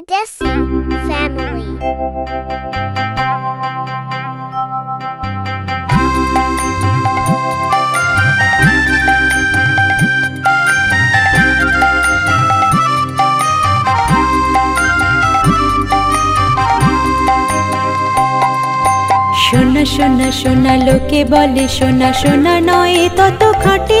Pardesi family. সোনা সোনা সোনা লোকে বলে সোনা সোনা নয় তত খাটি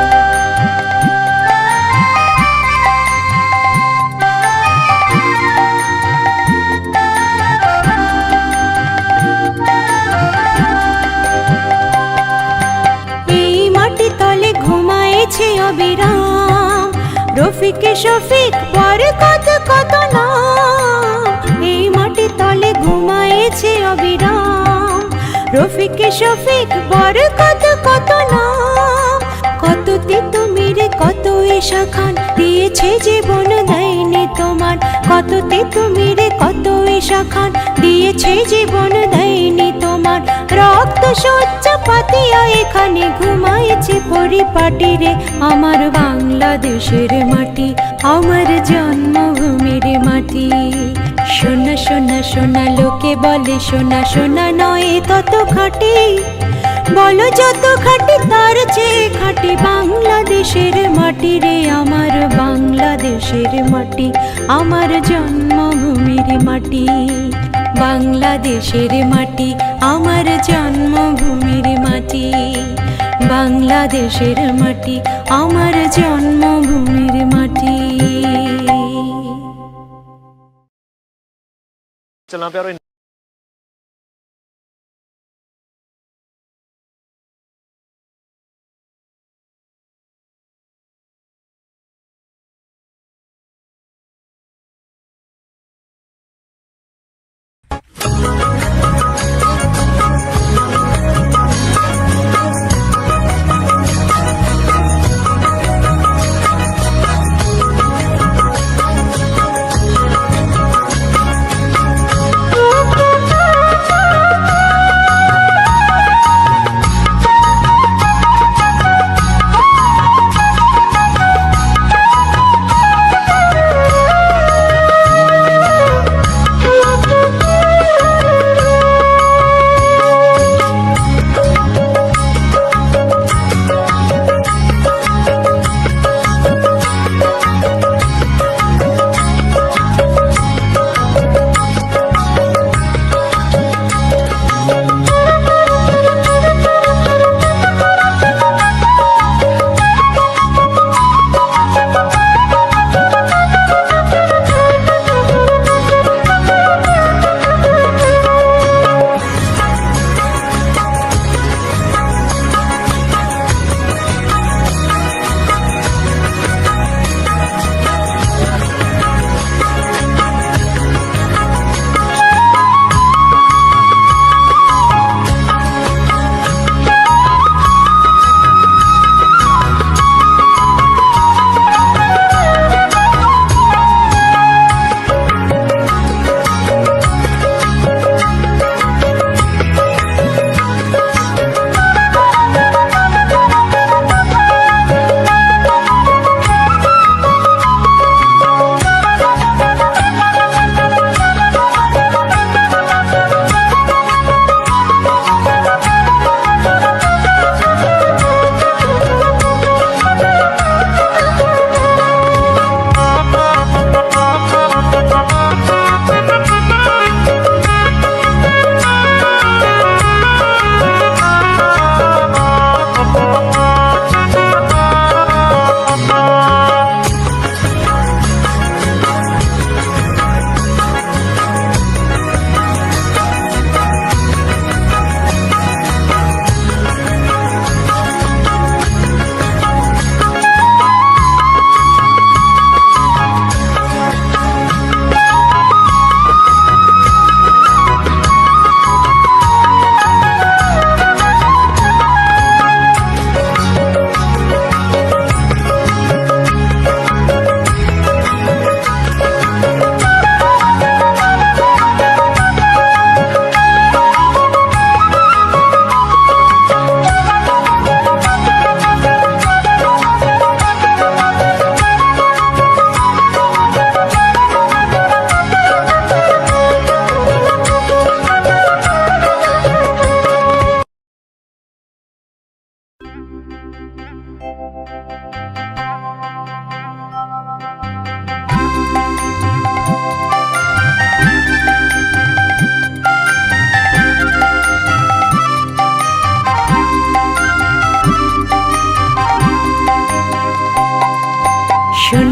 অবিরাম রফিকে, শফিক পরে কত কত নাম এই মাটি তলে ঘুমায়েছে অবিরাম। রফিকে, শফিক পরে কত কত নাম কত তিতু মিরে কত এসা খান দিয়েছে জীবন দেয়নি তোমার। কত তিতু মিরে কত এসা খান দিয়েছে জীবন দেয়নি তোমার। রক্ত সজ্জা পাতিয়া এখানে ঘুমাইছে পরিপাটি রে। আমার বাংলাদেশের মাটি, আমার জন্মভূমির মাটি। সোনা সোনা সোনা লোকে বলে সোনা সোনা নয় তত খাটি। বলো যত খাটি তার চেয়ে খাটি বাংলাদেশের মাটি রে, আমার বাংলাদেশের মাটি, আমার জন্মভূমির মাটি। বাংলাদেশের মাটি, আমার জন্মভূমির মাটি। বাংলাদেশের মাটি, আমার জন্মভূমির মাটি।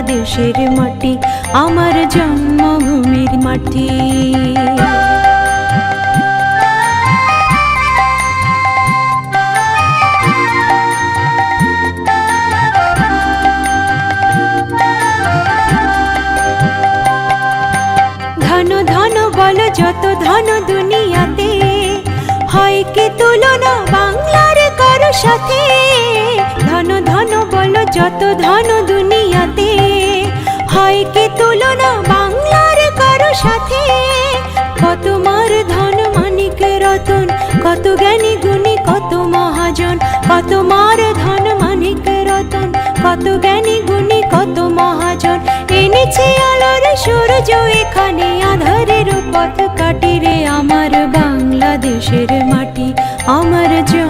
বাংলাদেশের মাটি, আমার জন্মভূমির মাটি। ধন ধন বল যত ধন দুনিয়াতে, হয় কি তুলনা বাংলার কারও সাথে? ধন বল, যত ধন দুনিয়াতে। হয় কি তুলনা বাংলার কারও সাথে? কত মার ধন মানিক রতন, কত জ্ঞানী গুণী, কত মহাজন। কত মার ধন মানিক রতন, কত জ্ঞানী গুণী, কত মহাজন। এনেছে আলোর সূর্য, এখানে আধারের পথ কাটি রে আমার বাংলাদেশের মাটি। আমার জন্মভূমির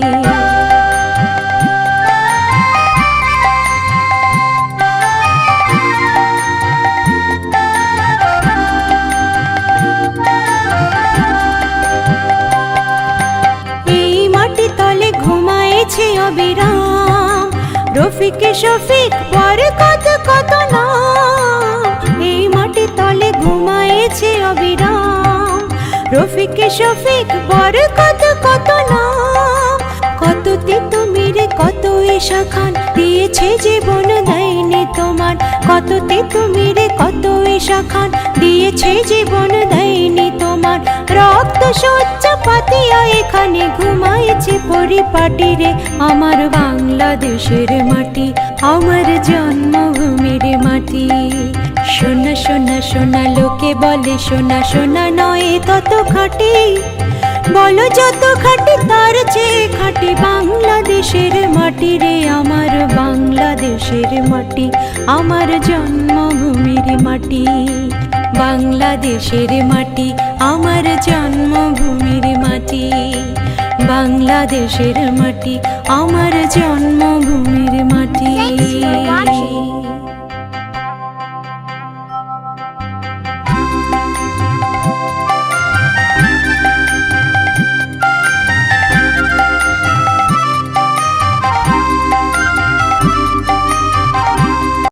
রফিকে শফিক, পরে কত কত এই মাটি তলে ঘুমায়েছে অবিরাম। রফিকে, শফিক, পরে কত কত নাম কত তিতো মেরে, কত ঈশা খান দিয়েছে জীবন দেয়নি তোমার। কত তিতো মেরে, কত ঈশা খান দিয়েছে জীবন দেয়নি তোমার রক্ত সজ্জ পাতিয়া এখানে ঘুমাইছে পরিপাটি রে। আমার বাংলাদেশের মাটি, আমার জন্মভূমির মাটি। সোনা সোনা সোনা লোকে বলে সোনা সোনা নয় তত খাটি। বলো যত খাটি তার চেয়ে খাটি বাংলাদেশের মাটি রে। আমার বাংলাদেশের মাটি, আমার জন্মভূমির মাটি। বাংলাদেশের মাটি আমার জন্মভূমির মাটি বাংলাদেশের মাটি আমার জন্মভূমির মাটি.